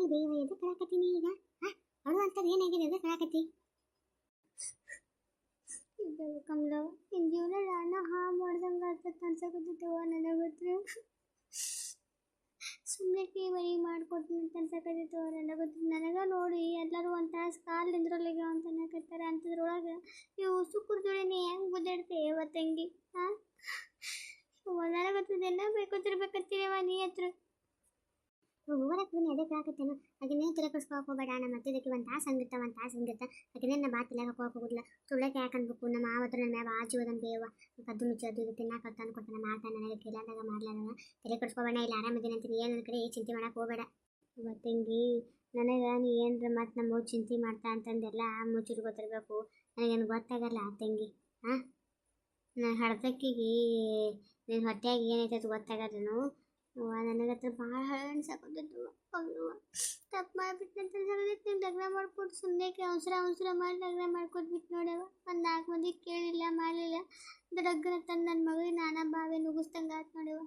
ಅಲ್ಲಿ ಬೇಗ ಎದ್ದು ಕಳಕತ್ತೀನಿ ಈಗ. ಅಳು ಅಂತದ್ ಏನಾಗಿದೆ ಎದ್ದು ಕಳಕತ್ತಿ? ಕಮಲ, ನಿನ್ ಜೀವನ ಅಣ್ಣ ಹಾ ಮಾಡ್ದಂಗ ಆಗ್ತದೆ ನನ್ನ ಗೊತ್ತು. ಸುಮ್ಮನೆ ಕೈ ಮರಿ ಮಾಡ್ಕೊಡ್ತೀನಿ ಅಂತ ನನ್ನ ಗೊತ್ತು. ನನಗೆ ನೋಡಿ ಎಲ್ಲರೂ ಒಂದು ತಾಸು ಕಾಲ್ ನಿಂದ್ರೊಳಗೆ ಅಂತ ಅನ್ನಕತ್ತಾರೆ. ಅಂಥದ್ರೊಳಗೆ, ಇವು ಸುಕ್ಕುರ್ ಜೋಡಿನಿ ತಂಗಿ ಹಾ ಇವತ್ತಂಗಿ ಹಾಂ ನನಗೆ ಬೇಕು ಬೇಕೊತ್ತಿರ್ಬೇಕಂತೀರವ ನೀ ಹತ್ರ. ಹೋಗಕ್ಕೆ ಬನ್ನಿ ಅದಕ್ಕೆ ಕೇಳಕತ್ತೇನು ಅದನ್ನೇ ತಲೆ ಕೆಡ್ಸ್ಕೊಳಕ್ ಹೋಗಬೇಡ, ನಮ್ಮ ಅತ್ತಿದಕ್ಕೆ ಒಂದು ತಾಸು ಹಂಗಿರ್ತ ಒಂದು ತಾಸು ಹಂಗಿರ್ತ ಅದನ್ನೇ ನಾ ಬಾತ್ ಇಲ್ಲ ಹಾಕೋಕೆ ಹೋಗುದಿಲ್ಲ. ಸುಳ್ಳಕ್ಕೆ ಯಾಕೆ ಅನ್ಬೇಕು? ನಮ್ಮ ಮಾವತ್ರ ನನ್ನ ಮ್ಯಾಗ ಆಜು ಅದನ್ನ ಬೇವ. ಕದ್ದು ಮುಚ್ಚೋದು ಅದು ಇದು ತಿನ್ನಕ್ಕೆ ತಂದು ಕೊಡ್ತಾನೆ ಮಾಡ್ತಾನೆ ನನಗೆ ಕೇಳಾದಾಗ ಮಾಡ್ಲಾರ ತಲೆ ಇಲ್ಲಿ ಇಲ್ಲ ಆರಾಮಿದ್ದೀನಿ ಅಂತೀನಿ. ಏನು ನನ್ನ ಕಡೆ ಚಿಂತೆ ಮಾಡಕ್ಕೆ ಹೋಗಬೇಡ. ತಂಗಿ ನನಗೆ ನೀ ಏನ್ರ ಮತ್ತು ನಮ್ಮ ಚಿಂತೆ ಮಾಡ್ತಾ ಅಂತಂದೆಲ್ಲ ಮುಚ್ಚಿಟ್ಟು ಗೊತ್ತಿರಬೇಕು. ನನಗೇನು ಗೊತ್ತಾಗಲ್ಲ ತಂಗಿ. ಹಾಂ ನಾನು ಹಡ್ದಕ್ಕಿಗೆ ನಿನ್ನ ಹೊಟ್ಟೆಯಾಗಿ ಏನೈತೆ ಗೊತ್ತಾಗದೇನು ನನಗೆ ಹತ್ರ ಭಾಳ ಅನ್ಸಕ್ಕೊತ್ತಿತ್ತು ಅವ್ವ ತಪ್ಪು ಅಂತ ಅನ್ಸಕತ್ತೈತಿ ನೀವು ಡಗ್ರ ಮಾಡ್ಕೊಟ್ಟು ಸುಮ್ಮನೆ ಅವಸರ ಅವಸರ ಮಾಡಿ ಡಗ್ರ ಮಾಡ್ಕೊಟ್ಬಿಟ್ಟು ನೋಡ್ಯವ ಒಂದು ನಾಲ್ಕು ಮಂದಿ ಕೇಳಿಲ್ಲ, ಮಾಡಲಿಲ್ಲ. ಡಗ್ಗನ ತಂದು ನನ್ನ ಮಗಳಿಗೆ ನಾನಾ ಬಾವಿ ನುಗ್ಗಿಸ್ದಂಗೆ ಆಯ್ತು ನೋಡ್ಯವ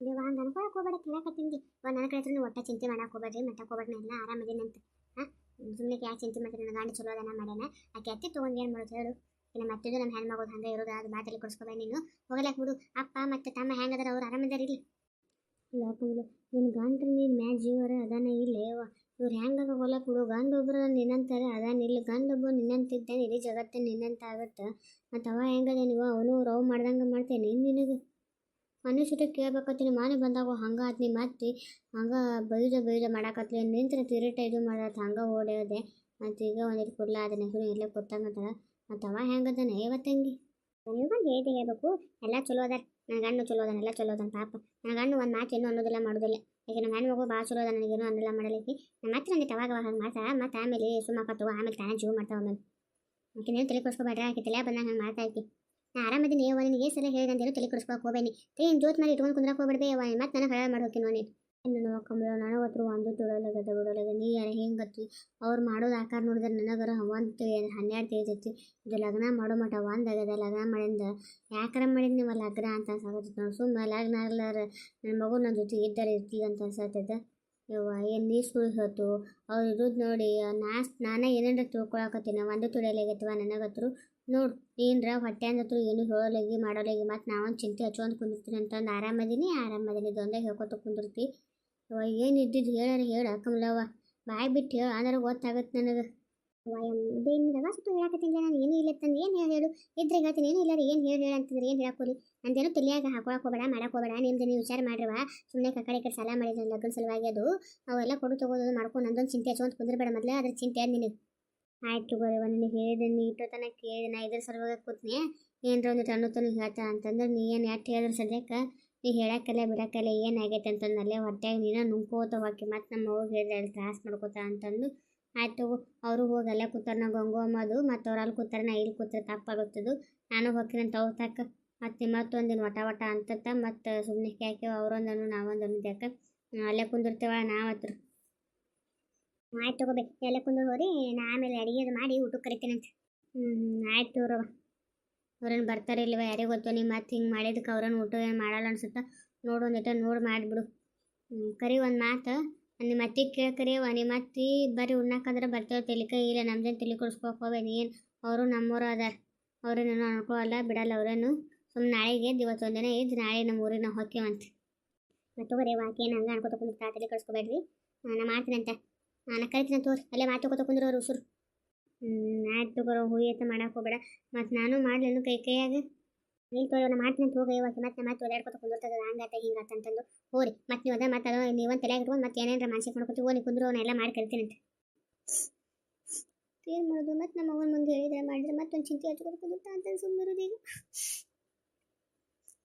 ನೀವು ಹಂಗೆ ಅನ್ಕೊಳಕ್ಕೆ ಹೋಗ್ಬೇಡ ಕೇಳಕತ್ತೀನಿ ನನ್ನ ಕಡೆ ಹತ್ರ ಒಟ್ಟ ಚಿಂತೆ ಮಾಡಕ್ಕೆ ಹೋಗ್ಬೇಡ್ರಿ, ಮತ್ತೆ ಹೋಗ್ಬೇಡ ಎಲ್ಲ ಆರಾಮದೇನಂತ ಹಾಂ? ಸುಮ್ಮನೆ ಯಾಕೆ ಚಿಂತೆ ಮಾಡ್ತೀನಿ ನನ್ನ ಗಂಡ ಚಲೋ ಅದನ್ನ ಮಾಡ್ಯಾನ. ಆಕೆ ಅತ್ತಿ ತೊಗೊಂಡು ಏನು ಮಾಡೋದು ಹೇಳು. ಇನ್ನು ಮತ್ತಿದ್ದು ನಮ್ಮ ಹೆಣ್ಮಗಳು ಹಂಗೆ ಇರೋದು, ಅದು ಮಾತಲ್ಲಿ ಕೊಡಿಸ್ಕೋಬೇಡ ನೀನು. ಹೋಗಲಾಕ ಬಿಡು. ಅಪ್ಪ ಮತ್ತು ತಮ್ಮ ಹೆಂಗದಾರ, ಅವ್ರು ಆರಾಮದಾರ ಇಲ್ಲಿ ನಿನ್ನ ಗಂಡ್ರ ನೀನು ಮ್ಯಾ ಜೀವರ ಅದಾನ ಇಲ್ಲೇವ ಇವ್ರು ಹೆಂಗಾಗ ಬಿಡು. ಗಂಡ ಒಬ್ಬರು ನಿನ್ನಂತಾರೆ ಅದಾನ ಇಲ್ಲ. ಗಂಡ ಒಬ್ಬ ನಿನ್ನಂತಿದ್ದಾನೆ ಇಡೀ ಜಗತ್ತೇ ನಿನ್ನಂತ ಆಗತ್ತೆ. ಮತ್ತು ಅವ ಹೆಂಗದ ನೀವು? ಅವನು ರವ್ ಮಾಡ್ದಂಗೆ ಮಾಡ್ತೇನೆ ನಿನಗೆ. ಮನುಷ್ಯರು ಕೇಳ್ಬೇಕತ್ತೀನಿ. ಮಾನೆ ಬಂದಾಗ ಹಂಗೆ ಆತ್ನಿ ಮತ್ತೆ. ಹಂಗೆ ಬೈದ ಬೈದ ಮಾಡಾಕತ್ಲಿ. ನಿಂತ್ರ ತಿರುಟ ಇದು ಮಾಡತ್ತ ಹಂಗೆ ಓಡೋದೆ ಮತ್ತು ಈಗ ಒಂದಿಟ್ಟು ಕೊಡ್ಲ. ಅದನ್ನ ಹೆಸರು ಇಲ್ಲೇ ಕೊತ್ತಂಗತ್ತದ ಮತ್ತು ಅವ ಹೆಂಗದಾನೆ? ಇವತ್ತಂಗಿ ಬಂದು ಹೇಳ್ದೆ ಹೇಳ್ಬೇಕು. ಎಲ್ಲ ಚಲೋ ಅದಾರ. ನನ್ನ ಗಂಡು ಚಲೋ ಅದನ್ನೆಲ್ಲ ಚಲೋ ಅದಾನ ಪಾಪ. ನನ್ನ ಗಂಡು ಒಂದು ಮಾತು ಏನು ಅನ್ನೋದಿಲ್ಲ, ಮಾಡೋದಿಲ್ಲ. ಈಗ ನಮ್ಮ ಹೆಣ್ಣು ಮಗು ಭಾಳ ಚಲೋ ಅದ ನನಗೇನು ಅನ್ನಲ್ಲ ಮಾಡಲಿಕ್ಕೆ ನಮ್ಮ ಮತ್ತೆ ನನಗೆ ಅವಾಗ ಅವಾಗ ಮಾಡ್ತಾ, ಮತ್ತೆ ಆಮೇಲೆ ಸುಮ್ಮಕತ್ತು ಆಮೇಲೆ ತಾನೇ ಜೀವ ಮಾಡ್ತಾವ ಆಮೇಲೆ ಆಕೆ ನೀನು ಕೊಡ್ಸ್ಕೊಬೇಡ್ರಿ ಆಕೆ ತಲೆ ಬಂದಾಗ ಹಂಗೆ ಮಾಡ್ತಾ ಐತಿ ನಾ ಆರಾಮದಿನಿ, ಯವ್ವ, ನಿನಗೆ ಸಲ ಹೇಳಿದಂತೇನು ತಲೆ ಕೊಡಿಸ್ಕೊಳಕ್ಕೆ ಹೋಗ್ಬೇನಿ ತೇನ್ ಜೋತ್ ಮಾಡಿ ಇಟ್ಕೊಂಡು ಕುಂದ್ರಕ್ಕೆ ಹೋಗ್ಬೇಡ್ಬೇ ಅವ ಮತ್ತೆ ನನಗೆ ಹಳ ಮಾಡಿ ಹೋಗ್ತೀನಿ ನೋಡಿ ನನ್ನ ಕಂಬಳ ನಾನು ಹತ್ರ ಒಂದು ತುಳಲಾಗದ ಬಿಡೋಲಗ ನೀ ಯಾರ ಹೆಂಗತ್ತಿ ಅವ್ರು ಮಾಡೋದು ಆಕಾರ ನೋಡಿದ್ರೆ ನನಗರ ಒಂದು ತಿಳಿಯದ ಹನ್ನೆರಡು ತಿಳಿತೈತಿ? ಇದು ಲಗ್ನ ಮಾಡೋ ಮಠ ಒಂದಾಗದ ಲಗ್ನ ಮಾಡಿಂದ ಯಾಕಾರ ಮಾಡಿದ ನೀವು ಲಗ್ನ ಅಂತ ಅನ್ಸಾಕತ್ತೈತಿ ನಾವು ಸುಮ್ಮನೆ ಲಗ್ನ ಆಗ್ಲಾರ ನನ್ನ ಮಗು ನನ್ನ ಜೊತೆ ಇದ್ದಾರೆ ಇರ್ತೀವಿ ಅಂತ ಅನ್ಸತ್ತದ ಯವ್ವ, ಏನು ನೀ ಸ್ಕೂಲ್ ಹೊತ್ತು ಅವ್ರು ಇರೋದು ನೋಡಿ ನಾ ನಾನೇ ಏನೇನ್ರ ತಿಳ್ಕೊಳಕತ್ತೀನಿ. ಒಂದು ತುಳಿಯಲಾಗೈತವ ನನಗತ್ರು? ನೋಡು ಏನರ ಹೊಟ್ಟೆ ಅಂದತ್ರು ಏನು ಹೇಳೋಲಾಗಿ, ಮಾಡೋಲಾಗಿ, ಮತ್ತು ನಾವೊಂದು ಚಿಂತೆ ಹಚ್ಕೊಂಡು ಕುಂದಿರ್ತೀನಿ ಅಂತಂದು ಆರಾಮದೀನಿ ಆರಾಮದೀನಿ. ಇದೊಂದೇ ಹೇಳ್ಕೊತ ಕುಂದಿರ್ತಿ. ಯವ್ವ ಏನು ಇದ್ದಿದ್ದು ಹೇಳಾರ ಹೇಳ ಕಮಲವ್ವ ಬಾಯ್ ಬಿಟ್ಟು ಹೇಳು ಅಂದ್ರೆ ಗೊತ್ತಾಗತ್ತೆ ನನಗೆ. ಬೇಗ ಸುತ್ತು ನಾನು, ಏನು ಇಲ್ಲ ತಂದು, ಏನು ಹೇಳಿ ಹೇಳು. ಇದ್ರೆ ಹೇಳ್ತೀನಿ, ಏನು ಇಲ್ಲ ಏನು ಹೇಳಿ ಹೇಳಿ ಅಂತಂದ್ರೆ, ಏನು ಹೇಳಕ್ಕೋಲಿ ಅಂತೇನು ತಲೆಯಾಗ ಹಾಕೊಳಕ್ ಹೋಗಬೇಡ ಮಾಡಕ್ಕೆ ಹೋಗಬೇಡ, ನಿಮ್ದು ನೀವು ವಿಚಾರ ಮಾಡ್ರಿವಾ ಸುಮ್ಮನೆ ಕಡೆ ಕಡೆ ಸಾಲ ಮಾಡಿದ್ರೆ ಲಗ್ನ ಸಲುವಾಗಿ ಅದು. ಅವೆಲ್ಲ ಕೊಡು ತಗೋದು ಮಾಡ್ಕೊಂಡು ನಂದೊಂದು ಚಿಂತೆ ಹಚ್ಕೊಂತ ಕುಂದ್ರಬೇಡ ಮೊದಲೇ, ಅದ್ರ ಚಿಂತೆ ಅದು ನಿನಗೆ. ಆಯ್ತು ತಗೋರಿವ ನನಗೆ ಹೇಳಿದೆ ನೀ ಇಟ್ಟು ತನಕ ಕೇಳಿದೆ ನಾ ಇದ್ರ ಸಲುವಾಗಿ ಕೂತ್ನಿ. ಏನರ ಒಂದು ತಣ್ಣು ತನಕ ಹೇಳ್ತಾ ಅಂತಂದ್ರೆ ನೀ ಏನು ಯಾಕೆ ಹೇಳಿದ್ರೆ ಸದ್ಯಕ್ಕೆ? ನೀ ಹೇಳಕ್ಕಲ್ಲೇ ಬಿಡಕ್ಕಲ್ಲೇ ಏನಾಗೈತೆ ಅಂತಂದು ಅಲ್ಲೇ ಹೊಟ್ಟೆಗೆ ನೀನು ನುಂಕೋತ ಹೋಗಿ ಮತ್ತು ನಮ್ಮ ಅವ್ಗೆ ಹೇಳಿದೆ ತ್ರಾಸು ಮಾಡ್ಕೋತ ಅಂತಂದು. ಆಯ್ತು ಅವರು ಹೋಗಿ ಅಲ್ಲೇ ಕೂತಾರ, ನಾ ಗಂಗು ಅಮ್ಮದು ಮತ್ತು ಅವ್ರು ಅಲ್ಲಿ ಕೂತಾರ, ನಾ ಇಲ್ಲಿ ಕೂತ್ರೆ ತಪ್ಪಾಗುತ್ತದು ನಾನು ಹೋಗ್ತೀನಿ ಅಂತ ಅವ್ರ ತಕ್ಕ. ಮತ್ತು ಮತ್ತೊಂದಿನ ವಟ ವಟ ಅಂತತ್ತ, ಮತ್ತು ಸುಮ್ಮನೆ ಕ್ಯಾಕೆ ಅವರೊಂದನು, ನಾವೊಂದನು ಯಾಕೆ ಅಲ್ಲೇ ಕುಂದಿರ್ತೇವ, ನಾವು ಆಯ್ತು ತಗೋಬೇಕು ಎಲ್ಲ ಕುಂದು ಹೋರಿ, ನಾ ಆಮೇಲೆ ಅಡಿಗೆ ಮಾಡಿ ಊಟಕ್ಕೆ ಕರಿತೀನಂತೆ ಹ್ಞೂ ಆಯ್ತು ತಗೋರವ ಅವ್ರೇನು ಬರ್ತಾರೆ ಇಲ್ವ? ಯಾರಿಗೆ ಗೊತ್ತು? ನೀವು ಮತ್ತೆ ಹಿಂಗೆ ಮಾಡಿದಕ್ಕೆ ಅವ್ರನ್ನ ಊಟ ಏನು ಮಾಡಲ್ಲ ಅನ್ಸುತ್ತೆ? ನೋಡು ಒಂದಿಟ್ಟ ನೋಡಿ ಮಾಡಿಬಿಡು. ಕರಿ ಒಂದು ಮಾತು. ನಿಮ್ಮ ಅತ್ತಿಗೆ ಕೇಳ್ಕರಿ ಕರಿಯವ ನಿಮ್ಮ ಅತ್ತಿ ಬರೀ ಉಣ್ಣಾಕಂದ್ರೆ ಬರ್ತೇವೆ ತೆಲಿಕ ಇಲ್ಲ, ನಮ್ದೇನು ತಲೆ ಕೊಡಿಸ್ಕೊಕ್ ಹೋಗ್ಬೇಡಿ. ಏನು? ಅವರು ನಮ್ಮೂರು ಅದಾರ. ಅವ್ರೇನೇನು ಅನ್ಕೋಲ್ಲ ಬಿಡಲ್ಲ ಅವರೇನು. ಸುಮ್ಮನೆ ನಾಳೆಗೆ ಇವತ್ತು ಒಂದಿನ ಇದ್ದು ನಾಳೆ ನಮ್ಮ ಊರಿಗೆ ನಾವು ಮತ್ತು ಬರೀ ವಾಕಿ ಏನು ಹಂಗೆ ಅನ್ಕೋತ ಕುಂದಿರ್ತಾ ತಲೆ ಕಳಿಸ್ಕೊಬೇಡ್ರಿ ನಾನು ಮಾಡ್ತೀನಂತ. ನಾನು ಕರಿತೀನಿ ತೋರಿ ಅಲ್ಲೇ ಮಾತು ಕುಂದ್ರೆ ಅವ್ರ ಹ್ಞೂ ಆಯ್ತು ತಗೋರೋ ಹುಯ್ಯತ್ತ ಮಾಡಕ್ಕೆ ಹೋಗ್ಬೇಡ. ಮತ್ತು ನಾನು ಮಾಡ್ಲೇನು ಕೈ, ಕೈಯಾಗ. ನೀನು ತೋರಿ ನಾ ಮಾಡ್ತೀನಿ ಅಂತ ಹೋಗಿ ಇವತ್ತು ಮತ್ತೆ ಮತ್ತೆ ಓಡಾಡ್ಕೊತ ಕುಂದಿರ್ತದ ಹಂಗಾತ ಹಿಂಗಾತ ಅಂತಂದು. ಹೋರಿ. ಮತ್ತೆ ನೀವು ಅದ, ಮತ್ತೆ ಅದು ನೀವೊಂದು ತಲೆಯಾಗ ಇಟ್ಕೊಂಡು ಮತ್ತೆ ಏನೇನ್ರ ಮಾನಸಿಕ ಮಾಡ್ಕೊತೀವಿ, ಹೋಗಿ ಕುಂದ್ರು ಅವನ್ನೆಲ್ಲ ಮಾಡಿ ಕರಿತೀನಿ ಅಂತ. ಏನು ಮಾಡೋದು? ಮತ್ತೆ ನಮ್ಮ ಅವನ ಮುಂದೆ ಹೇಳಿದ್ರೆ ಮಾಡಿದ್ರೆ ಮತ್ತೊಂದು ಚಿಂತೆ ಹಚ್ಕೊಂಡು ಕುಂದಿರ್ತಾ ಅಂತ ಸುಮ್ಮನಿರೋದು ಈಗ.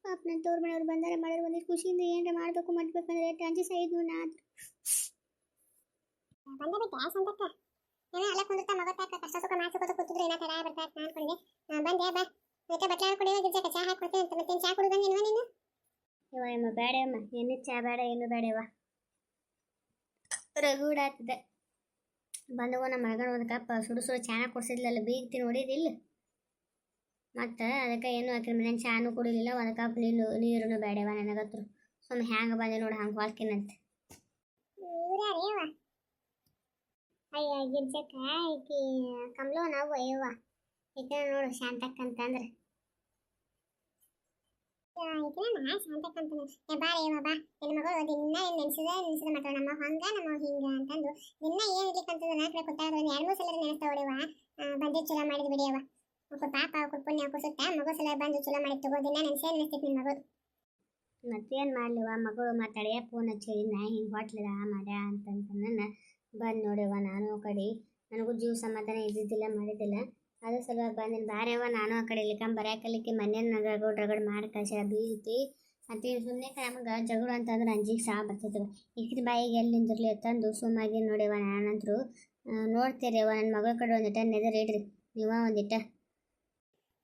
ಪಾಪ ನನ್ನ ತೋರ್ ಮನೆಯವ್ರು ಬಂದಾರೆ ಮಾಡೋರು ಒಂದಿಷ್ಟು ಖುಷಿಯಿಂದ ಏನಾರ ಮಾಡಬೇಕು, ಮಾಡ್ಬೇಕಂದ್ರೆ ಟ್ರಾನ್ಸಿಸ್ ಆಯ್ತು ನಾ ಬಂದೆ ಬಿಟ್ಟೆ ಸಂತಕ್ಕ ಏನೋ ಅಲ್ಲ ಕುಂದಿರ್ತಾ ಮಗತ್ತಾಕ ಕಷ್ಟ ಸುಖ ಮಾಡ್ಸ್ಕೊತ ಕೂತಿದ್ರೆ ಏನೋ ತಡ ಬರ್ತಾ ಅಂತ ಅನ್ಕೊಂಡೆ ಆ, ಬಂದೆ ಬಾ. ಮತ್ತೆ ಬಟ್ಲೆ ಕುಡಿಯೋ ಗಿರ್ಜಾಕ ಚಾ ಹಾಕಿ ಅಂತ. ಮತ್ತೇನು ಚಾ ಕುಡಿದಂಗೆ ನೀನು? ಇವ ಅಮ್ಮ ಬೇಡ ಅಮ್ಮ. ಏನು ಚಾ ಬೇಡ ಏನು ಬೇಡವ ರಗೂಡ ಆಗ್ತದೆ ಬಂದವ ನಮ್ಮ ಮಗನ ಒಂದು ಕಪ್ ಸುಡು ಸುಡು ಚಾನ ಕೊಡ್ಸಿದ್ಲಲ್ಲ ಬೀಗ್ತಿ ನೋಡಿದಿಲ್ಲ ಮತ್ತು ಅದಕ್ಕೆ ಏನು ಹಾಕಿರ ಮನೇನು ಚಾನು ಕುಡಿಲಿಲ್ಲ ಒಂದು ಕಪ್ ನೀರು ನೀರು ಬೇಡವ ನನಗತ್ರ ಸುಮ್ಮನೆ ಹ್ಯಾಂಗೆ ಬಂದೆ ನೋಡಿ ಹಂಗೆ ಹೊಲ್ಕಿನಂತೆ. ಅಯ್ಯ ಗಿರ್ಜಕ್ಕ ಈಕಿ ಕಮಲು, ನಾವು ಅಯ್ಯವ್ವ ಈಕ ನೋಡು ಶಾಂತಕ್ಕಂತಂದ್ರ ಮತ್ತೇನ್ ನಾ ಬಾ ಬಾ. ನಿನ್ನ ಮಗಳು ದಿನ ಮಾತ್ರ ನಮ್ಮ ಹಂಗ, ನಮ್ಮ ಹಿಂಗ ಅಂತಂದು. ಏನು ಮಾಡಿದ ಪಾಪ ಮಗು ಸಲ ಚಲೋ ಮಾಡಿ ತಗೋ, ದಿನ ನಿನ್ನ ಮಗಳು. ಮತ್ತೇನು ಮಾಡಲಿವ ಮಗಳು ಮಾತಾಡಿಯ ಫೋನ್ ಹಚ್ಚಿ ನಾ ಹಿಂಗೆ ಬಂದು ನೋಡಿವ ನಾನು ಆ ಕಡೆ. ನನಗೂ ಜೀವ ಸಮಾಧಾನ ಇದ್ದಿದ್ದಿಲ್ಲ, ಮಾಡಿದ್ದಿಲ್ಲ. ಅದ್ರ ಸಲುವಾಗಿ ಬಂದಿನ. ಬಾರ್ಯವ ನಾನು ಆ ಕಡೆ ಇಲ್ಲಿಕಂಬ ಬರೆಯಕಲಿಕ್ಕೆ ಮನೇನ ರಗಡ್ ರಗಡ್ ಮಾಡಿ ಕಳ್ಸ್ಯಾರ, ಬೀಳ್ತಿ. ಅಂತ ಸುಮ್ಮನೆ ನಮಗೆ ಜಗಳ ಅಂತಂದ್ರೆ ಅಂಜಿಗೆ ಸಾ ಬರ್ತೈತವ ಈಗಿನ ಬಾಯಿಗೆ ಎಲ್ಲಿ ನಿಂದಿರ್ಲಿ, ತಂದು ಸುಮ್ಮಾಗಿ ನೋಡಿವ ನಾನಂತರೂ. ನೋಡ್ತೀರಿ ನನ್ನ ಮಗಳ ಕಡೆ ಒಂದಿಟ್ಟ ನೆದರ್ ಇಡ್ರಿ. ನೀವ ಒಂದಿಟ್ಟ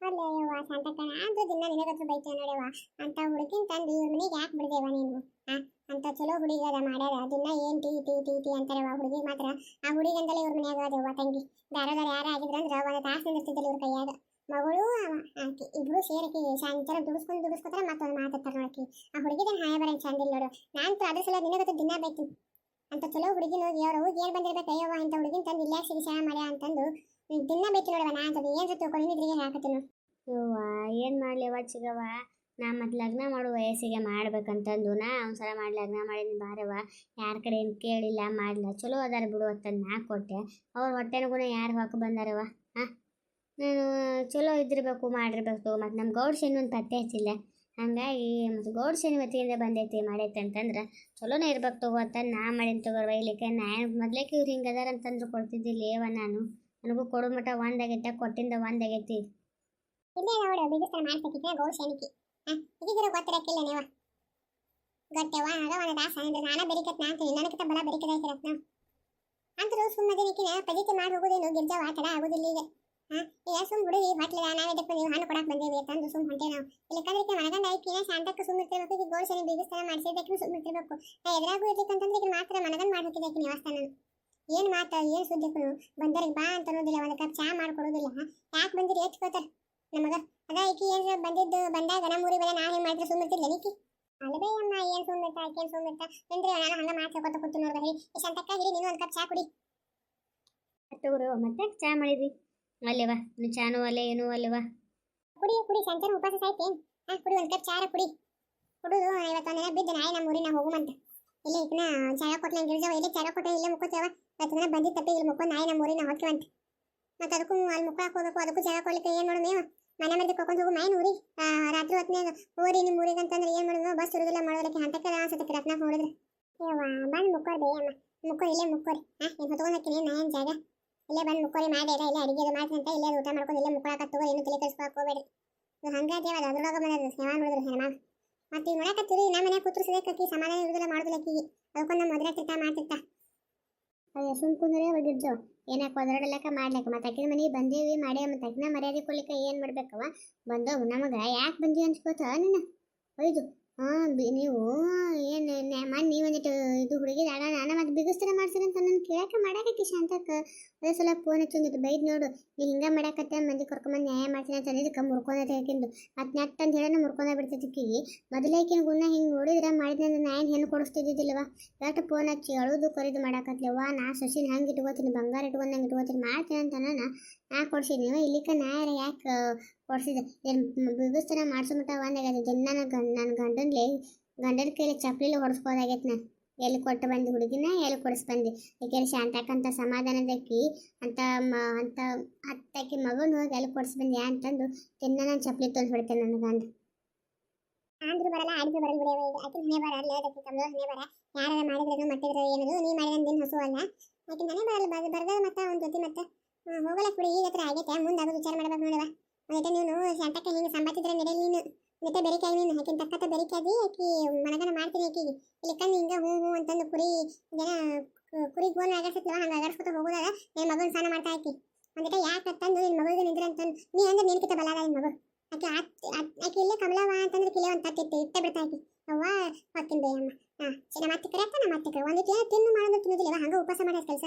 ಅಲ್ಲೇ ಯವ್ವ ಅದು ದಿನ ನಿನಗತ್ರ ಬೈತೇವೆ ನೋಡ್ಯವ ಅಂತ ಹುಡುಗಿನ ತಂದು ಇವ್ರ ಮನೆಗೆ ಯಾಕೆ ಬಿಡ್ದೇವ ನೀನು? ಆ, ಅಂತ ಚಲೋ ಹುಡುಗಿ ಅದ ಮಾಡ್ಯಾರ. ದಿನ ಏನ್ ಟೀ ಟೀ ಟೀ ಟೀ ಅಂತಾರವ ಹುಡುಗಿ ಮಾತ್ರ. ಆ ಹುಡುಗಂದಲೇ ಇವ್ರ ಮನ್ಯಾಗ ಅದವ್ವ ತಂಗಿ. ದಾರದಾರ ಯಾರ ಆಗಿದ್ರಂದ್ರ ಒಂದು ತಾಸು ನಿಂದಿರ್ತಿದ್ದಿಲ್ಲ ಇವ್ರ ಕೈಯಾಗ. ಮಗಳು ಆಕಿ. ಇಬ್ರು ಸೇರಕಿ ಶಾಂತರ ದುಡಿಸ್ಕೊಂಡು ದುಡಿಸ್ಕೊತಾರೆ ಮತ್ತೊಂದು ಮಾತಾಡ್ತಾರ ನೋಡಕಿ. ಆ ಹುಡುಗಿದ ಹಾಯ ಬರ ಚಂದಿಲ್ಲ ನೋಡು. ನಾನು ಅದ್ರ ಸಲ ನಿನಗತ್ತು ದಿನ ಬೈತೀನಿ. ಅಂತ ಚಲೋ ಹುಡುಗಿನ ಹೋಗಿ ಅವ್ರ ಹೋಗಿ ಏನ್ ಬಂದಿರ್ಬೇಕು ಅಯ್ಯವ್ವ ಅಂತ ಹುಡುಗಿನ ತಂದು ಇಲ್ಲೇ ಸಿಗಿ ಮಾಡ್ಯಾ ಅಂತಂದು ದಿನ ತಿನ್ನಬೇಕು ನೋಡವ ನಾ ಏನು ಸತ್ತು ತಿಳ್ಕೊಂಡು ನಿದ್ರಿಗೆ ಹಾಕತ್ತೀನಿ. ಯವ್ವ, ಏನು ಮಾಡಲಿವ ಚಿಗವ ನಾ ಮತ್ತೆ ಲಗ್ನ ಮಾಡೋ ವಯಸ್ಸಿಗೆ ಮಾಡ್ಬೇಕಂತಂದು. ನಾ ಒಂದ್ಸಲ ಮಾಡಿ ಲಗ್ನ ಮಾಡಿನಿ ಬಾರವ ಯಾರ ಕಡೆ ಏನು ಕೇಳಿಲ್ಲ ಮಾಡಿಲ್ಲ ಚಲೋ ಅದಾರ ಬಿಡು ಅಂತಂದು ನಾ ಕೊಟ್ಟೆ. ಅವ್ರ ಹೊಟ್ಟೆನಗುಣ ಯಾರು ಹಾಕಿ ಬಂದಾರವ ಹಾಂ? ನಾನು ಚಲೋ ಇದ್ದಿರ್ಬೇಕು, ಮಾಡಿರ್ಬೇಕು ಮತ್ತು ನಮ್ಮ ಗೌಡ್ ಶೇನು ಒಂದು ಪತ್ತೆ ಹಚ್ಚಿಲ್ಲ. ಹಾಗಾಗಿ ಮತ್ತು ಗೌಡ್ ಶೇನು ವತಿಯಿಂದ ಬಂದೈತಿ, ಮಾಡೈತಿ ಅಂತಂದ್ರೆ ಚಲೋನೇ ಇರ್ಬೇಕು ತಗೋ ಅಂತ ನಾ ಮಾಡಿನ ತಗೋರ್ವ ಇಲ್ಲಿಕ್ಕೆ ನಾ ಮೊದ್ಲೇಕೆ ಇವ್ರು ಹಿಂಗೆ ಅದಾರ ಅಂತಂದ್ರೆ ಕೊಡ್ತಿದ್ದಿಲ್ಲ ಏವ ನಾನು. ನನಗೂ ಕೊಡು ಮಠ ಒಂದಾಗೈತೆ ಕೊಟ್ಟಿಂದ ಒಂದಾಗೈತಿ ಇಲ್ಲೇ ನೋಡು ಬಿಗಿಸ್ತಾರ ಮಾಡ್ಸಕ್ಕಿದ್ರೆ ಗೌಡ್ ಶನಿಕಿ ಇದೀಗಿರೋ ಗೊತ್ತಿರಕ್ಕಿಲ್ಲ ನೀವು. ಗೊತ್ತೇವ ಆಗ ಒಂದು ದಾಸ ಅಂದ್ರೆ, ನಾನ ಬೆರಿಕತ್ ನಾನು ನನಗಿಂತ ಬಲ ಬೆರಿಕದ ಐತಿರತ್ನ ಅಂತರೂ ನಿಕ್ಕಿನ ಪಜಿತಿ ಮಾಡಿ ಹೋಗೋದೇನು, ಗಿರ್ಜಾವ ತಡ ಆಗೋದಿಲ್ಲ ಈಗ. ಈಗ ಸುಮ್ ಹುಡುಗಿ ಹೊಟ್ಲಿದ ನಾವಿದ್ದಪ್ಪ ನೀವು ಹಣ್ಣು ಕೊಡಕ್ ಬಂದೇವಿ ಅಂತಂದು ಸುಮ್ ಹೊಂಟೆ ನಾವು. ಇಲ್ಲಕಂದ್ರೆ ಮನಗಂಡ ಐಕಿನ ಶಾಂತಕ್ಕೆ ಸುಮ್ಮ ಇರ್ತಿರ್ಬೇಕು, ಈಗ ಗೋಳ್ ಶನಿ ಬಿಗಿಸ್ತಾರ ಮಾಡಿಸಿದ್ದಕ್ಕೆ ಸುಮ್ಮ ಇರ್ತಿರ್ಬೇಕು. ನಾ ಎದುರಾಗೂ ಇರ್ಲಿಕ್ಕಂತಂದ್ರೆ ಈಗ ಮಾತ್ರ ಮನಗಂಡ್ ಮಾಡ್ಬೇಕಿದೆ ಆಕಿ ನಿವಾಸ್ತಾನ ಏನ್ ಮಾತ ಏನ್ ಸುದ್ದಿ ಬಂದರಿಗೆ ಬಾ ಅಂತ ಅನ್ನೋದಿಲ್ಲ ಒಂದು ಕಪ್ ಚಾ ಮಾಡ್ಕೊಡೋದಿಲ್ಲ ಯಾಕೆ ಬಂದಿರಿ? ಎತ್ಕೋತಾರ ನಮಗ ಅದ ಈಕಿ ಏನ್ ಬಂದಿದ್ದು ಬಂದಾಗ ನಮ್ಮ ಊರಿಗೆ ಬಂದ ನಾನು ಏನ್ ಮಾಡಿದ್ರೆ ಸುಮ್ಮಿರ್ತಿಲ್ಲ ಈಕಿ? ಅಲ್ಲಬೇ ಅಮ್ಮ ಏನ್ ಸುಮ್ಮಿರ್ತ ಆಕೆ ಏನ್ ಸುಮ್ಮಿರ್ತ ನಿಂದ್ರೆ ನಾನು ಹಂಗ ಮಾಡ್ಕೊತ ಕೂತು ನೋಡ್ದ ಹೇಳಿ ಶಾಂತಕ್ಕ ಹಿಡಿ ನೀನು ಒಂದ್ ಕಪ್ ಚಾ ಕುಡಿ. ತಗೋರಿ ಮತ್ತೆ ಚಾ ಮಾಡಿದ್ರಿ ಅಲ್ಲೇವಾ ಇನ್ನು ಚಾನು ಅಲ್ಲೇ ಏನು ಅಲ್ಲೇವಾ ಕುಡಿ ಕುಡಿ ಶಾಂತನ ಉಪವಾಸ ಸಾಯ್ತೇನ್? ಹಾ ಕುಡಿ ಒಂದ್ ಕಪ್ ಚಾರ ಕುಡಿ. ಕುಡುದು ಇವತ್ತೊಂದಿನ ಬಿದ್ದು ನಾಯಿ ನಮ್ಮ ಊರಿನ ಹೋಗುಮಂತ. ಇಲ್ಲ ಈಕಿನ ಜಾಗ ನಂಗೆ ಗಿರ್ಜಾವ ಇಲ್ಲೇ ಜಾಗ ಕೊಟ್ಟ ಇಲ್ಲೇ ಮುಕ್ಕೋತೇವ ದಿನ ಬಂದಿದ್ದ ತಪ್ಪಿ ಇಲ್ಲಿ ಮುಕ್ಕೋ ನಾಯಿ ನಮ್ಮ ಊರಿನ ಹೊಕ್ಕಿವಂತ ಮತ್ತೆ ಅದಕ್ಕೂ ಅಲ್ಲಿ ಮುಕ್ಕಾಕ್ ಹೋಗ್ಬೇಕು, ಅದಕ್ಕೂ ಜಾಗ ಕೊಡ್ಲಿಕ್ಕೆ ಏನು ಮಾಡೋದು ಮೇವ ಮನೆ ಮನೆಗೆ ಕರ್ಕೊಂಡು ಹೋಗು, ಮೈನ್ ಊರಿಗೆ. ರಾತ್ರಿ ಹೊತ್ತಿನಾಗ ಊರಿ ನಿಮ್ಮ ಊರಿಗೆ ಅಂತಂದ್ರೆ ಏನು ಮಾಡೋದು? ಬಸ್ ಇರೋದಿಲ್ಲ ಮಾಡೋದಕ್ಕೆ ಹಂತಕ್ಕೆ ಅನ್ಸತ್ತೆ ರತ್ನ ನೋಡಿದ್ರೆ. ಏವ ಬಂದು ಮುಕ್ಕೋರಿ ಬೇಯಮ್ಮ ಮುಕ್ಕೋರಿ, ಇಲ್ಲೇ ಮುಕ್ಕೋರಿ. ಹಾ ಏನು ಹೊತ್ಕೊಂಡು ಹಾಕಿನಿ ನಾ ಜಾಗ? ಇಲ್ಲೇ ಬಂದು ಮುಕ್ಕೋರಿ, ಮಾಡಿ ಇಲ್ಲೇ ಅಡಿಗೆ ಮಾಡ್ತೀನಿ ಅಂತ ಇಲ್ಲೇ ಊಟ ಮಾಡ್ಕೊಂಡು ಇಲ್ಲೇ ಮುಕ್ಕೊಳಕ ತಗೋ ಏನು ತಲೆ ಕೆಡಿಸ್ಕೊಳಕ್ ಹೋಗ್ಬೇಡಿ ಹಂಗಾದೇವ ಅದು ಅದ್ರೊಳಗ ಬಂದದ? ಸೇವಾ ನೋಡಿದ್ರು ಹೆಣ್ಮ ಮತ್ತೆ ಈಗ ನೋಡಕತ್ತೀರಿ ನಮ್ಮ ಮನೆ ಕೂತ್ರು ಸದಕ್ಕೆ ಸಮಾಧಾನ ಇರುವುದಿಲ್ಲ ಮಾಡುದಿಲ್ಲ ಆಕಿಗೆ ಅದಕ್ಕೊಂದು ನಮ್ಮ ಮೊದಲ ತಿರ್ತಾ ಮಾಡ್ತಿರ್ತಾ. ಅದೇ ಸುಮ್ ಕುಂದ್ರೆ ಹೋಗಿದ್ದು ಏನಕ್ಕೆ ಲೆಕ್ಕ ಮಾಡ್ಲಕ್ಕ. ಮತ್ತೆ ಅಕ್ಕಿನ ಮನೆಗೆ ಬಂದೇವಿ ಮಾಡೇ ಮತ್ತೆ ಅಕ್ಕಿನ ಮರ್ಯಾದೆ ಕೊಡ್ಲಿಕ್ಕೆ ಏನು ಮಾಡ್ಬೇಕವ ಬಂದವು ನಮಗೆ. ಯಾಕೆ ಬಂದಿ ಅನ್ಸ್ಕೋತ ನೀನು ಒಯ್ದು ಹಾಂ ನೀವು ಏನು ಅಂತ ನನ್ನ ಶಾಂತಕ್ಕ? ಅದೇ ಸಲ ಫೋನ್ ಹಚ್ಚಿ ಒಂದಿಟ್ಟು ಬೈದ್ ನೋಡು. ನೀ ಹಿಂಗೆ ಮಾಡಾಕತ್ತೆ ಮಂದಿ ಕರ್ಕೊಂಬಂದು ನ್ಯಾಯ ಮಾಡ್ತೀನಿ ಅಂತ ಇದಕ್ಕೆ ಮುರ್ಕೊಂಡೈತೆ ಹಾಕಿಂದು ಮತ್ತೆ ನೆಟ್ ಅಂತ ಹೇಳಿ ಮುರ್ಕೊಂಡ ಬಿಡ್ತಿದ್ದಕ್ಕಿಗೆ ಮೊದಲೇಕಿನ ಗುಣ ಹಿಂಗೆ ನೋಡಿದ್ರೆ ಮಾಡಿದ್ರೆ ನಾ ಏನು ಹೆಣ್ಣು ಕೊಡಿಸ್ತಿದ್ದಿಲ್ಲವ ಯಾಕೆ ಫೋನ್ ಹಚ್ಚಿ ಅಳುದು ಕರಿದು ವಾ ನಾ ಸಸಿನ ಹಂಗೆ ಇಟ್ಕೋತೀನಿ, ಬಂಗಾರ ಇಟ್ಕೊಂಡಂಗೆ ಇಟ್ಕೋತೀನಿ ಮಾಡ್ತೀನಿ ಅಂತ ನಾನು ನಾ ಕೊಡ್ಸಿದ್ನಿ. ಇಲ್ಲಿಕ ನಾ ಯಾಕೆ ಕೊಡ್ಸಿದ್ದೆ? ಏನು ಬಿಗಿಸ್ತನ ಮಾಡಿಸೋ ಮಟ್ಟ ಒಂದಾಗೈತೆ ದಿನ ನನ್ನ ಗಂಡ ಗಂಡನ ಕೈಲಿ ಚಪ್ಪಲಿಲಿ ಹೊಡೆಸ್ಬೋದಾಗೈತೆ ನಾನು ಎಲ್ಲಿ ಕೊಟ್ಟು ಬಂದು ಹುಡುಗಿನ, ಎಲ್ಲಿ ಕೊಡಿಸ್ ಬಂದು? ಶಾಂತಕ್ಕಂಥ ಸಮಾಧಾನದಕ್ಕಿ ಅಂತ ಮ, ಅಂತ ಹತ್ತಕ್ಕೆ ಮಗನ ಹೋಗಿ ಎಲ್ಲಿ ಕೊಡಿಸ್ ಬಂದ್ಯಾ ಅಂತಂದು ತಿನ್ನ ನಾನು ಚಪ್ಪಲಿ ತಂದು ಬಿಡ್ತೇನೆ ನನಗೆ ಗಂಡ. ಆದ್ರೂ ಬರಲ್ಲ ಆಡಿದ್ರು ಬರಲ್ಲ ಬಿಡಿ ಈಗ. ಆಕಿನ ಹಣೆ ಬರ ಅಲ್ಲ ಅದಕ್ಕೆ ಕಮಲ ಹಣೆ ಬರ ಯಾರು ಮಾಡಿದ್ರು ಮಟ್ಟಿದ್ರು ಏನದು, ನೀ ಮಾಡಿದ ದಿನ ಹಸು ಅಲ್ಲ. ಆಕಿನ ಹಣೆ ಬರಲ್ಲ ಬರ್ ಬರ್ದ ಮತ್ತೆ ಅವ್ನ ಜೊತೆ ಮತ್ತೆ. ಹೋಗಲ್ಲ ಬಿಡಿ ಈಗ ಹತ್ರ ಆಗೈತೆ, ಮುಂದೆ ಅದು ವಿಚಾರ ಮಾಡಬೇಕು ನೋಡುವ ಅದಕ್ಕೆ ನೀನು? ಶಾಂತಕ್ಕೆ ಹಿಂಗೆ ಸಂಬಂಧಿಸಿದ್ರೆ ನಡೆಯಲಿ ನೀನು. ಮತ್ತೆ ಬೆರಿಕಾಯಿ ನೀನು ತಕ್ಕ ತಕ್ಕತ್ತ ಬೆರಿಕಾದಿ ಆಕಿ, ಮನಗನ ಮಾಡ್ತೀನಿ ಆಕಿಗೆ ಇಲ್ಲಿ ಕಣ್ಣು ಹಿಂಗೆ ಹ್ಞೂ ಹ್ಞೂ ಅಂತಂದು ಕುರಿ, ಜನ ಕುರಿ ಗೋನ್ ಆಗಾಡ್ಸತ್ಲವ ಹಂಗೆ ಆಗಾಡ್ಸ್ಕೊತ ಹೋಗೋದಾಗ ನಿನ್ನ ಮಗನ ಸ್ನಾನ ಮಾಡ್ತಾ ಆಕಿ. ಒಂದಿಟ ಯಾಕೆ ಅಂತಂದು ನಿನ್ನ ಮಗಳಿಗೆ ನಿಂದ್ರೆ ಅಂತಂದು, ನೀ ಅಂದ್ರೆ ನಿನ್ಕಿತ ಬಲಾದ ನಿನ್ನ ಮಗು. ಆಕೆ ಆಕೆ ಇಲ್ಲೇ ಕಮಲವ ಅಂತಂದ್ರೆ ಕಿಲೆ ಒಂದು ತಟ್ಟಿತ್ತು ಇಟ್ಟೆ ಬಿಡ್ತಾ ಆಕಿ. ಅವ್ವ, ಹೊತ್ತಿನ ಬೇಯಮ್ಮ. ಹಾ ನಮ್ಮ ಮತ್ತೆ ಕರೆ ನಮ್ಮ ಮತ್ತೆ ಕರೆ. ಒಂದಿಟ್ಟು ತಿನ್ನು, ಮಾಡೋದು ತಿನ್ನೋದಿಲ್ಲ ಹಂಗೆ ಉಪವಾಸ ಮಾಡೋದು ಕೆಲಸ.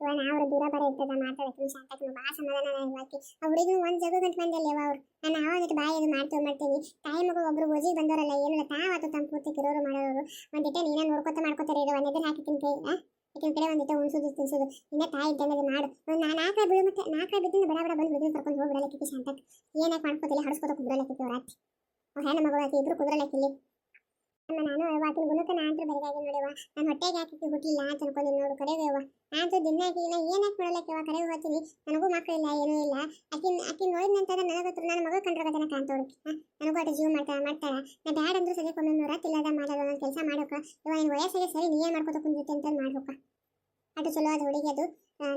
ಇವ ನಾವು ದೂರ ಬರ ಇರ್ತದ ಮಾತಾಡಕ್ಕೆ ಶಾಂತಕ್ಕೆ ಭಾಳ ಸಮಾಧಾನ ಇವಾಕಿ ಆ ಹುಡುಗಿ ಒಂದು ಜಗ ಗಂಟು ಬಂದಲ್ಲಿ ಅವ ಅವ್ರು. ನಾನು ಆವಾಗಿಟ್ಟು ಬಾಯಿ ಅದು ಮಾಡ್ತೀವಿ ಮಾಡ್ತೀವಿ ತಾಯಿ ಮಗು ಒಬ್ರು ಓಜಿಗೆ ಬಂದವರಲ್ಲ, ಏನಿಲ್ಲ ತಾವತ್ತು ತಮ್ಮ ಪೂರ್ತಿ ಕಿರೋರು ಮಾಡೋರು. ಒಂದಿಟ್ಟ ನೀನ ನೋಡ್ಕೊತ ಮಾಡ್ಕೊತಾರೆ ಇದು ಒಂದೇ ಹಾಕಿದ್ದೀನಿ ಕೈ ಆಕಿನ ಕಡೆ ಒಂದಿಟ್ಟೆ ಉಣ್ಸೋದು, ತಿನ್ಸೋದು. ಇನ್ನ ತಾಯಿ ಇದ್ದಂಗೆ ಮಾಡು. ನಾನು ನಾಲ್ಕ ಬಿಡು ಮತ್ತೆ ನಾಲ್ಕ ಬಿದ್ದಿಂದ ಬಡ ಬಡ ಬಂದು ಬಿದ್ದು ಕರ್ಕೊಂಡು ಹೋಗ್ಬಿಡಲಕ್ಕೆ ಶಾಂತಕ್ಕೆ ಏನಕ್ಕೆ ಮಾಡ್ಕೋತಿಲ್ಲ, ಹಡಿಸ್ಕೋತ ಕುದ್ರಲಕ್ಕೆ ರಾತ್ರಿ ಅವ್ರ ಹೆಣ್ಣು ಮಗಳು ಆಕಿ ಇಬ್ರು ಕುದ್ರಲಕ್ಕಿಲ್ಲಿ ಅಮ್ಮ, ನಾನು ಆಕಿನ ಗುಣಕ್ಕೆ ನಾ ಅಂತ ಬರಿಗಾಗಿ ನೋಡಿವ ನನ್ನ ಹೊಟ್ಟೆಗೆ ಹಾಕಿ ಹುಟ್ಟಿಲ್ಲ ಅಂತ ಅನ್ಕೊಂಡು ನೋಡು ಕರೆಯವ ನಾನು ದಿನ ಆಕಿನ ಏನಕ್ಕೆ ಮಾಡಲಕ್ಕೆವ ಕರೆಗೆ ಹೋಗ್ತೀನಿ. ನನಗೂ ಮಕ್ಕಳಿಲ್ಲ ಏನೂ ಇಲ್ಲ. ಆಕಿನ ಆಕಿನ ನೋಡಿದ ನಂತರ ನನಗತ್ರ ನನ್ನ ಮಗಳು ಕಂಡ್ರಗತನ ಕಾಣ್ತೋಡು ನನಗೂ ಅಟ ಜೀವ ಮಾಡ್ತಾ, ಮಾಡ್ತಾಳೆ. ನಾ ಬ್ಯಾಡ ಅಂದ್ರೂ ಸರಿ ಕೊಮ್ಮೆ ರಾತ್ ಇಲ್ಲದ ಮಾಡೋದು ನನ್ನ ಕೆಲಸ ಮಾಡೋಕ ಇವ ಏನು ವಯಸ್ಸಿಗೆ ಸರಿ ನೀ ಏನು ಮಾಡ್ಕೋತ ಕುಂದಿರ್ತಿ ಅಂತ ಮಾಡ್ಬೇಕ. ಅದು ಚಲೋ ಅದು ಹುಡುಗಿ ಅದು.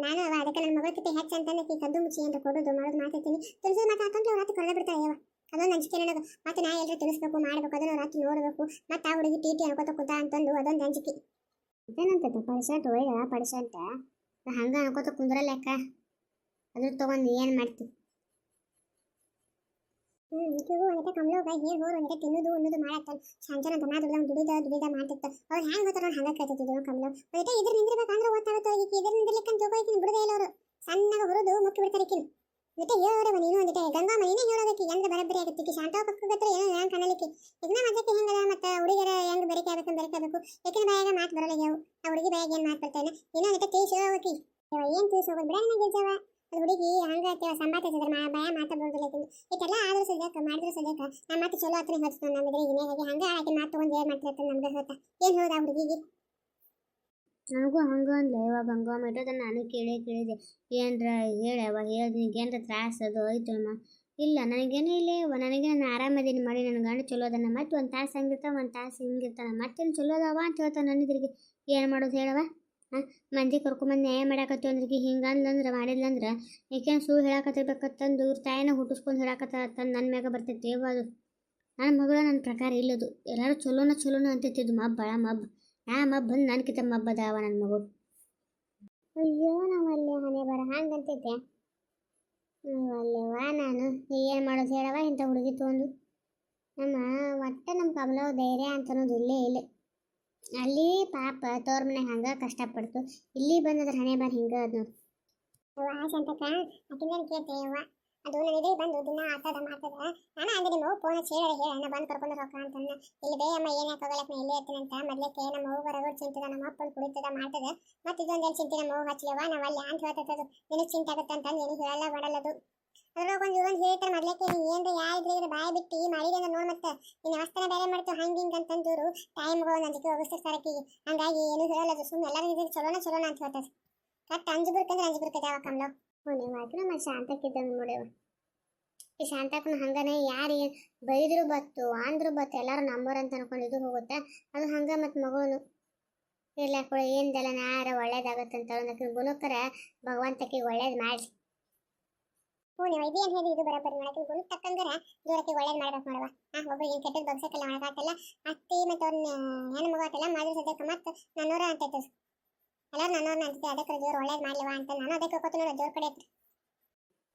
ನಾನು ಅವ ಅದಕ್ಕೆ ನನ್ನ ಮಗಳ ಕಿತ್ತೆ ಹೆಚ್ಚು ಅಂತ ಕದ್ದು ಮುಚ್ಚಿ ಅಂತ ಕೊಡೋದು, ಮಾಡೋದು ಮಾತಾಡ್ತೀನಿ. ತುಳಸಿ ಮಾತಾಡ್ಕೊಂಡು ಅವ್ರ ಹತ್ತು ಕಳೆದ ಬಿಡ್ತಾಳೆ ಅದೊಂದು ಅಂಜಿಕೆ ನನಗೆ ಮತ್ತೆ ನಾ ಎಲ್ಲರೂ ತಿಳಿಸ್ಬೇಕು ಮಾಡ್ಬೇಕು ಅದನ್ನು ರಾತ್ರಿ ನೋಡಬೇಕು. ಮತ್ತೆ ಆ ಹುಡುಗಿ ಟಿ ಟಿ ಅನ್ಕೋತ ಕೂತ ಅಂತಂದು ಅದೊಂದು ಅಂಜಿಕೆ ಇದೇನಂತ ಪಡಿಸಂಟ್ ಒಯ್ದ ಪಡಿಸಂತ ಹಂಗ ಅನ್ಕೋತ ಕುಂದ್ರಲ್ಲಕ್ಕ ಅದ್ರ ತಗೊಂಡು ಏನು ಮಾಡ್ತಿ? ಹ್ಞೂ ಈಕಿಗೂ ಒಂದಿಟ ಕಮಲೋಗ ಹೇಳಿ ಹೋರು ಒಂದಿಟ ತಿನ್ನೋದು ಉಣ್ಣೋದು ಮಾಡತ್ತಾನ ಸಂಜನ ದನ ದುಡ್ದ ದುಡಿದ ದುಡಿದ ಮಾಡ್ತಿತ್ತು. ಅವ್ರು ಹೆಂಗ್ ಗೊತ್ತಾರ ಹಂಗೆ ಕೇಳ್ತಿದ್ರು ಕಮಲು ಒಂದಿಟ ಇದ್ರ ನಿಂದಿರ್ಬೇಕಂದ್ರೆ ಗೊತ್ತಾಗುತ್ತೆ ಈಗ ಇದ್ರ ನಿಂದಿರ್ಲಿಕ್ಕಂತ ಹೋಗೋಕಿನ ಬಿಡದೇ ಇಲ್ಲ ಅವರು. ಸಣ್ಣಗ ಹುರಿದು ಮುಕ್ಕಿ ಬಿಡ್ತಾರೆ ಈಕಿನ. ಮತ್ತೆ ಹೇಳೋರೆ ನೀನು ಒಂದಿಟ ಗಂಗಾ ಮನಿನೇ ಹೇಳೋದಕ್ಕೆ ಹೆಂಗ ಬರಬ್ಬರಿ ಶಾಂತಾ ಶಾಂತ ಪಕ್ಕಗತ್ರ ಏನೋ ನಾನು ಕಾಣಲಿಕ್ಕೆ. ಇದನ್ನ ಮಜಕ್ಕೆ ಹೆಂಗದ? ಮತ್ತೆ ಹುಡುಗರ ಹೆಂಗ್ ಬೆರಕೆ ಆಗ್ಬೇಕು ಆಗಬೇಕು? ಯಾಕಂದ್ರೆ ಬಾಯಾಗ ಮಾತು ಬರಲ್ಲ ಆ ಹುಡುಗಿ ಬಾಯಾಗ ಏನು ಮಾತು ಬರ್ತಾನೆ ಇನ್ನೂ ಒಂದಿಟ ತಿಳಿಸಿ ಏನು ಏನು ತಿಳಿಸಿ? ಹೋಗೋದು ಬಿಡ ನನಗೆ ಗೆಲ್ಸವ ಅದು ಹುಡುಗಿ ಹಂಗ ಸಂಬಾತಿಸಿದ್ರೆ ಮಾ ಬಾಯ ಮಾತಾಡ್ಬೋದಿಲ್ಲ ಇದೆಲ್ಲ ಆದ್ರೂ ಸದ್ಯಕ್ಕೆ ಮಾಡಿದ್ರು ಸದ್ಯಕ್ಕೆ ನಮ್ಮ ಮಾತು ಚಲೋ ಹತ್ರ ಹಚ್ತಾನೆ ನಮ್ಮ ಎದುರಿಗೆ ಹಾಗೆ ಹಂಗ ಆಕೆ ಮಾತು ತಗೊಂಡು ಏನು ಮಾಡ್ತಿರ್ತಾನೆ ನಮ್ಗೆ ಹೇಳ್ತಾ ಏನು ಹೇಳ್ದ ಆ ಹುಡುಗಿಗೆ? ನನಗೂ ಹಂಗೆ ಅಂದ್ಲೆ. ಇವಾಗ ಹಂಗೆ ಮೆಟ್ಟೋದನ್ನ ನಾನು ಕೇಳಿ ಕೇಳಿದೆ. ಏನ್ರ ಹೇಳವ ಹೇಳ್ದು ಏನರ ತ್ರಾಸ ಅದು ಆಯ್ತಮ್ಮ ಇಲ್ಲ, ನನಗೇನೂ ಇಲ್ಲ ನನಗೆ ನಾನು ಆರಾಮದೀನಿ ಮಾಡಿ, ನನ್ನ ಗಂಡ ಚಲೋ ಅದನ್ನ ಮತ್ತೆ ಒಂದು ತಾಸು ಹಂಗಿರ್ತಾವ, ಒಂದು ತಾಸು ಹಿಂಗಿರ್ತಾನ. ಮತ್ತೇನು ಚಲೋ ಅದಾವ ಅಂತ ಹೇಳ್ತಾನೆ ನನ್ನ ಎದುರಿಗೆ ಏನು ಮಾಡೋದು ಹೇಳವ ಹಾಂ? ಮಂದಿ ಕರ್ಕೊಂಬಂದು ನ್ಯಾಯ ಮಾಡಾಕತ್ತೀವಿ ಅಂದ್ರಿಗೆ. ಹಿಂಗೆ ಅಂದ್ಲಂದ್ರೆ, ಮಾಡಿದ್ಲಂದ್ರೆ ಏಕೇನು ಸುಳ್ಳು ಹೇಳಾಕತ್ತಿರ್ಬೇಕಂತಂದು ಇವ್ರ ತಾಯಿನ ಹುಟ್ಟಿಸ್ಕೊಂಡು ಹೇಳಾಕತ್ತ ತಂದು ನನ್ನ ಮ್ಯಾಗ ಬರ್ತೈತಿ ಅದು. ನನ್ನ ಮಗಳು ನನ್ನ ಪ್ರಕಾರ ಇಲ್ಲದು. ಎಲ್ಲರೂ ಚಲೋನ ಚಲೋನ ಅಂತಿತ್ತಿದ್ದು ಮಬ್ಬ ಭಾಳ ಮಬ್ಬ. ಬಂದು ನನ್ಕಿತ ಮಬ್ಬ ಅದಾವ ನನ್ನ ಮಗು. ಅಯ್ಯೋ ನಾವಲ್ಲಿ ಹಣೆ ಬರ ಹಂಗಂತೈತೆ ಅಲ್ಲೇವ ನಾನು. ಏನು ಮಾಡೋದು ಹೇಳವ ಇಂಥ ಹುಡುಗಿ ತೊಗೊಂಡು. ನಮ್ಮ ಒಟ್ಟು ನಮ್ಮ ಕಮಲ ಧೈರ್ಯ ಅಂತ ಅನ್ನೋದು ಇಲ್ಲೇ ಇಲ್ಲ. ಅಲ್ಲಿ ಪಾಪ ತೋರ್ ಮನೆ ಹಂಗೆ ಕಷ್ಟಪಡ್ತು. ಇಲ್ಲಿ ಬಂದದ್ರ ಹಣೆ ಬಾರ್ ಹಿಂಗೆ ಅದು ನೋಡಿ. ಶಾಂತಕ್ಕ ಆಕಿಂದೇನು ಕೇಳ್ತೆ ಅವ್ವ ಅದು ನನ್ನ ಎದುರಿಗೆ ಬಂದು ದಿನ ಆತದ, ಮಾತದ. ನಾನು ಅಂದ್ರೆ ನಿಮ್ಮ ಫೋನ್ ಹಚ್ಚಿ ಹೇಳಿ ಹೇಳ ಬಂದು ಕರ್ಕೊಂಡು ರೊಕ್ಕ ಅಂತಂದ ಇಲ್ಲಿ ಬೇ ಅಮ್ಮ, ಏನೇ ಹಾಕೋಗಲಕ್ಕ ಎಲ್ಲಿ ಇಲ್ಲೇ ಅಂತ ಮೊದ್ಲಕ್ಕೆ ನಮ್ಮ ಅವ್ವ ರಗಡ್ ಚಿಂತದ, ನಮ್ಮ ಅಪ್ಪನ ಕುಡಿತದ, ಮಾಡ್ತದ. ಮತ್ತೆ ಇದೊಂದು ಎಲ್ಲಿ ಚಿಂತೆ ನಮ್ಮ ಅವ್ವ ಹಚ್ಚಲವ ನಾವು ಅಲ್ಲಿ ಅಂತ ಹೇಳ್ತದ ನಿನಗೆ ಚಿಂತೆ ಆಗುತ್ತೆ ಅಂತ ಏನು ಹೇಳಲ್ಲ ಬಡಲ್ಲದು ಅದ್ರೊಳಗೆ ಒಂದು ಒಂದು ಹೇಳ್ತಾರೆ ಮೊದ್ಲಕ್ಕೆ ನೀ ಏನ್ರ ಇದ್ರೆ ಬಾಯಿ ಬಿಟ್ಟು ಮಾಡಿದೆ ನೋಡ್ ಮತ್ತೆ. ನಿನ್ನ ವಸ್ತನ ಬೇರೆ ಮಾಡ್ತು ಹಂಗೆ ಹಿಂಗೆ ಅಂತಂದೂರು ಮಗಳು ನಂಜಿಕೆ ಹೋಗಿಸ್ತಾರೆ ಸರಕಿಗೆ ಹಂಗಾಗಿ ಏನು ಹೇಳಲ್ಲ ಸುಮ್ಮನೆ ಎಲ್ಲರೂ ಇದ್ರೆ ಚಲೋನ ಚಲೋನ ಅಂತ ಹೇಳ್ತದೆ ಕರೆಕ್ಟ್ ಅಂಜು ಬಿಡ್ಕಂದ್ರೆ ಅಂಜು ಕಮ್ಲೋ. ಕಮಲ ಹ್ಞೂ ಮಾತ್ರ ಮತ್ತೆ ಶಾಂತಕ್ಕಿದ್ದಂಗೆ ನೋಡ್ಯವ ಈ ಶಾಂತಕ್ಕನ ಹಂಗನೆ ಯಾರು ಬೈದ್ರು ಬತ್ತು, ಅಂದ್ರು ಬತ್ತು, ಎಲ್ಲರೂ ನಂಬರ್ ಅಂತ ಅನ್ಕೊಂಡಿದ್ದು ಹೋಗುತ್ತೆ? ಅದು ಹಂಗೆ ಮತ್ತೆ ಮಗಳು ಇಲ್ಲ ಕೂಡ, ಏನ್ದೆಲ್ಲ ನಾರ ಒಳ್ಳೇದಾಗತ್ತಂತ ಅಂತ ಅನ್ನೋದಕ್ಕೆ ಗುಣಕರ ಭಗವಂತಕ್ಕೆ ಒಳ್ಳೇದು ಮಾಡಿ ಹ್ಞೂ ನೀವು ಇದೇನು ಹೇಳಿ ಇದು ಬರೋಬ್ಬರಿ ಮಾಡಕ್ಕೆ ಗುಣ ತಕ್ಕಂಗರ ದೂರಕ್ಕೆ ಒಳ್ಳೇದು ಮಾಡ್ಬೇಕು ನೋಡವ ಹಾಂ ಒಬ್ಬರಿಗೆ ಏನು ಕೆಟ್ಟದ್ದು ಬಗ್ಸಕ್ಕೆಲ್ಲ ಒಳಗಾತಲ್ಲ ಅತ್ತಿ ಮತ್ತು ಅವ್ನ ಹೆಣ್ಣು ಮಗ ಮಾಡಿದ್ರೆ ಸದ್ಯಕ್ಕೆ ಮತ್ತೆ ನನ್ನೂರ ಅಂತೈತೆ ಎಲ್ಲರೂ ನನ್ನೂರ್ನ ಅಂತೈತೆ ಅದಕ್ಕೆ ದೇವ್ರು ಒಳ್ಳೇದು ಮಾಡ್ಲಿವ ಅಂತ ನಾನು ಅದಕ್ಕೆ ಹೋಗ್ತು ನೋಡ ದೇವ್ರ ಕಡೆ ಹತ್ರ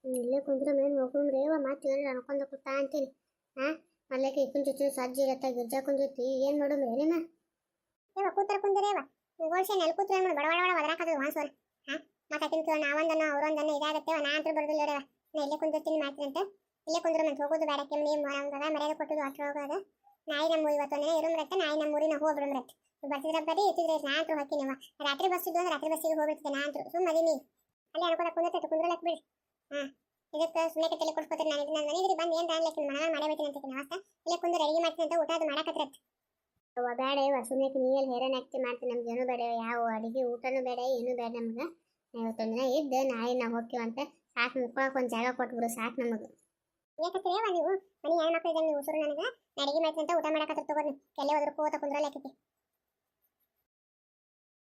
ಇಲ್ಲೇ ಕುಂದ್ರ ಮೇಲೆ ಹೋಗ್ಕೊಂಡ್ರೆ ಏವ ಮಾತು ಏನಾರ ಅನ್ಕೊಂಡ ಕೂತಾ ಅಂತೀನಿ. ಹಾ ಅಲ್ಲಕ್ಕೆ ಇಕ್ಕನ್ ಜೊತೆ ಸಜ್ಜಿ ಇರತ್ತ ಗಿರ್ಜಾ ಕುಂದೈತಿ ಏನ್ ಮಾಡೋದು ಏನೇನ ಏವ ಕೂತರ ಕುಂದರೇವ ಗೋಲ್ಶನ್ ಎಲ್ಲಿ ಕೂತ್ರೆ ಮಾಡಿ ಬಡ ಬಡ ಬಡ ಒದರಾಕದು ವಾನ್ಸೋರ್. ಹಾ ಮತ್ತೆ ಆಕಿನ ನಾವೊಂದನ್ನ ಅವರೊಂದನ್ನ ಇದಾಗತ್ತೆ ನಾ ಅಂತ ಬರೋದಿಲ್ಲ ನೋಡವ ನಾ ಇಲ್ಲೇ ಕುಂದಿರ್ತೀನಿ ಅಂತ. ಇಲ್ಲೇ ಕುಂದ್ರ ಮತ್ತೆ ಹೋಗೋದು ಬೇಡ ಕೆಮ್ಮಿ ಮರಂಗದ ಮರ್ಯಾದೆ ಕೊಟ್ಟದು ಅಟ್ರ ಹೋಗೋದು. ನಾಯಿ ನಮ್ಮ ಇವತ್ತೊಂದಿನ ಇರುಮ್ರತ್ತೆ ನಾಯಿ ನಮ್ಮ ಊರಿನ ಹೋಗ್ಬಿಡುಮ್ರತ್ತೆ ಬರ್ತಿದ್ರ ಬರೀ ಇತ್ತಿದ್ರೆ ನಾ ಅಂತೂ ಹಾಕಿನವ ರಾತ್ರಿ ಬಸ್ ಇದ್ದು ಅಂದ್ರೆ ರಾತ್ರಿ ಬಸ್ಸಿಗೆ ಹೋಗ್ಬಿಡ್ತಿದ್ದೆ ನಾ ಅಂತೂ. ಸುಮ್ಮ ಅದೀನಿ. ಅಲ್ಲಿ ಅನ್ಕೋತ ಕುಂದಿರ್ತೈತೆ ಕುಂದ್ರಲಕ್ ಬಿಡಿ. ಹಾ. ಇದಕ್ಕೆ ಸುಮ್ಮನೆ ತಲೆ ಕೊಡ್ಸ್ಕೊತಾರೆ ನಾನು ಇದನ್ನ ನನಗೆ ಬಂದು ಏನು ತಾನ್ಲಕ್ಕೆ ಮನ ಮಾಡಬೇಕಿನ ಅಂತ ಅವಸ್ಥೆ. ಇಲ್ಲೇ ಕುಂದ್ರ ರೆಡಿ ಮಾಡ್ತೀನಿ ಅಂತ ಊಟ ಅದು ಮಾಡಕತ್ರತ್ತೆ ಅವ್ವ, ಬೇಡ ಇವ ಸುಮ್ಮನೆ ನೀಯಲ್ಲಿ ಹೇರನ್ ಹಾಕ್ತಿ ಮಾಡ್ತೀನಿ. ನಮ್ಗೆ ಏನೂ ಬೇಡ ಯಾವ ಅಡಿಗೆ ಊಟನೂ ಬೇಡ, ಏನೂ ಬೇಡ ನಮ್ಗೆ. ಇವತ್ತೊಂದು ದಿನ ಇದ್ದು, ನಾಳೆ ನಾವು ಹೋಗ್ತೀವಂತ ಸಾಕು ಮುಕ್ಕೊಳಕ್ಕೆ ಒಂದು ಜಾಗ ಕೊಟ್ಬಿಡು. ಸಾಕು ನಮಗೆ. ಯಾಕತ್ತೀರೇವ ನೀವು? ಮನೆ ಹೆಣ್ಮಕ್ಳು ಇದ್ದಂಗೆ ನೀವು? ಉಸುರು ನನಗೆ? ಅಡಿಗೆ ಮಾಡ್ತೀನಿ ಅಂತ ಊಟ ಮಾಡಕತ್ರ ತಗೋರಿ ಕೆಲೆ ಹೋದ್ರ ಕುಂದ್ರಲ್ಲಿ ಕುಂದ್ರಲಕ್ಕೈತಿ